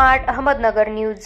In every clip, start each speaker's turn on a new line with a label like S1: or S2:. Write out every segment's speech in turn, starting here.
S1: Smart Ahmednagar news.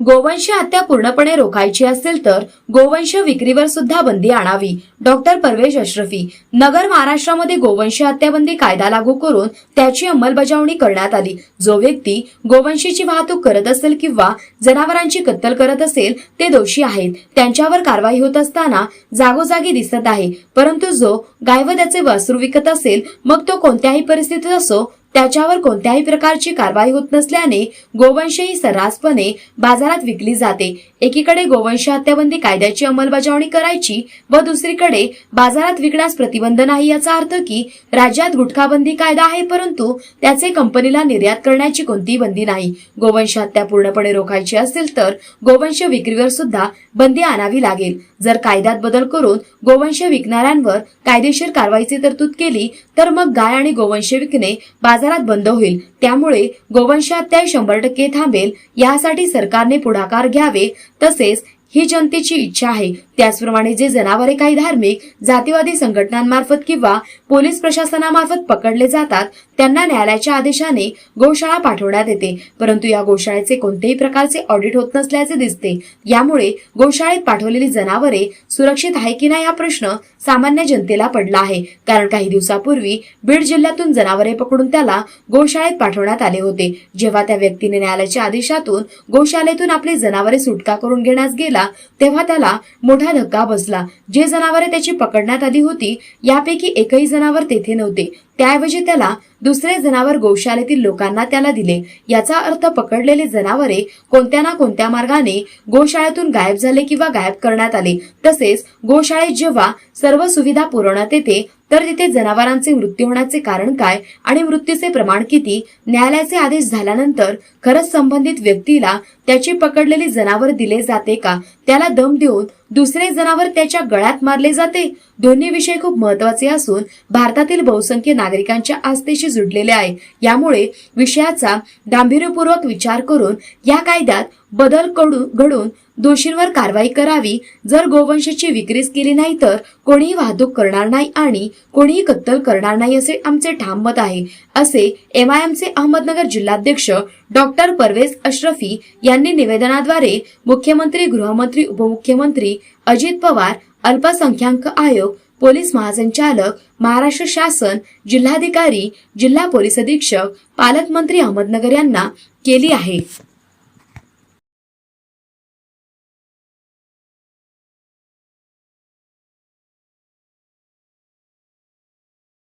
S2: गोवंश हत्या पूर्णपणे रोखायची असेल तर गोवंश विक्रीवर सुद्धा बंदी आणावी. डॉक्टर परवेश अश्रफी नगर महाराष्ट्रामध्ये गोवंश हत्याबंदी कायदा लागू करून त्याची अंमलबजावणी करण्यात आली. जो व्यक्ती गोवंशीची वाहतूक करत असेल किंवा जनावरांची कत्तल करत असेल ते दोषी आहेत. त्यांच्यावर कारवाई होत असताना जागोजागी दिसत आहे. परंतु जो गायवद्याचे वासरू विकत असेल मग तो कोणत्याही परिस्थितीत असो त्याच्यावर कोणत्याही प्रकारची कारवाई होत नसल्याने गोवंश ही सर्रासपणे बाजारात विकली जाते. एकीकडे गोवंश हत्याबंदी कायद्याची अंमलबजावणी करायची व दुसरीकडे बाजारात विकण्यास प्रतिबंध नाही याचा अर्थ की राज्यात गुटखाबंदी कायदा आहे परंतु त्याचे कंपनीला निर्यात करण्याची कोणतीही बंदी नाही. गोवंश हत्या पूर्णपणे रोखायची असेल तर गोवंश विक्रीवर सुद्धा बंदी आणावी लागेल. जर कायद्यात बदल करून गोवंश विकणाऱ्यांवर कायदेशीर कारवाईची तरतूद केली तर मग गाय आणि गोवंश विकणे बाजारात बंद होईल. त्यामुळे गोवंश हत्या शंभर टक्के थांबेल. यासाठी सरकारने पुढाकार घ्यावे. तसेच ही जनतेची इच्छा आहे. त्याचप्रमाणे जे जनावरे काही धार्मिक जातीवादी संघटनांमार्फत किंवा पोलीस प्रशासनामार्फत पकडले जातात त्यांना न्यायालयाच्या आदेशाने गोशाळा पाठवण्यात येते. परंतु या गोशाळेचे कोणत्याही प्रकारचे ऑडिट होत नसल्याचे दिसते. यामुळे गोशाळेत पाठवलेली जनावरे सुरक्षित आहे की नाही हा प्रश्न सामान्य जनतेला पडला आहे. कारण काही दिवसापूर्वी बीड जिल्ह्यातून जनावरे पकडून त्याला गोशाळेत पाठवण्यात आले होते. जेव्हा त्या व्यक्तीने न्यायालयाच्या आदेशातून गोशाळेतून आपली जनावरे सुटका करून घेण्यास गेला तेव्हा त्याला मोठा धक्का बसला. जे जनावरे त्याची पकडण्यात आली होती यापैकी एकही जनावर तेथे नव्हते. त्याऐवजी त्याला दुसरे जनावर गोशाळेतील लोकांना त्याला दिले. याचा अर्थ पकडलेले जनावरे कोणत्या ना कोणत्या मार्गाने गोशाळेतून गायब झाले किंवा गायब करण्यात आले. तसेच गोशाळेत जेव्हा सर्व सुविधा पुरवण्यात येते तर तिथे जनावरांचे मृत्यू होण्याचे कारण काय आणि मृत्यूचे प्रमाण किती न्यायालयाचे आदेश झाल्यानंतर खरंच संबंधित व्यक्तीला त्याची पकडलेली जनावर दिले जाते का? त्याला दम देऊन दुसरे जनावर त्याच्या गळ्यात मारले जाते? दोन्ही विषय खूप महत्त्वाचे असून भारतातील बहुसंख्य नागरिकांच्या आस्थेशी जुडलेले आहे. यामुळे विषयाचा गांभीर्यपूर्वक विचार करून या कायद्यात बदल कडू- घडून दोषींवर कारवाई करावी. जर गोवंशाची विक्रीच केली नाही तर कोणीही वाहतूक करणार नाही आणि कोणीही कत्तल करणार नाही असे आमचे ठाम मत आहे असे एम आय एमचे अहमदनगर जिल्हाध्यक्ष डॉक्टर परवेज अश्रफी यांनी निवेदनाद्वारे मुख्यमंत्री गृहमंत्री उपमुख्यमंत्री अजित पवार अल्पसंख्याक आयोग पोलीस महासंचालक महाराष्ट्र शासन जिल्हाधिकारी जिल्हा पोलीस अधीक्षक पालकमंत्री अहमदनगर यांना केली आहे.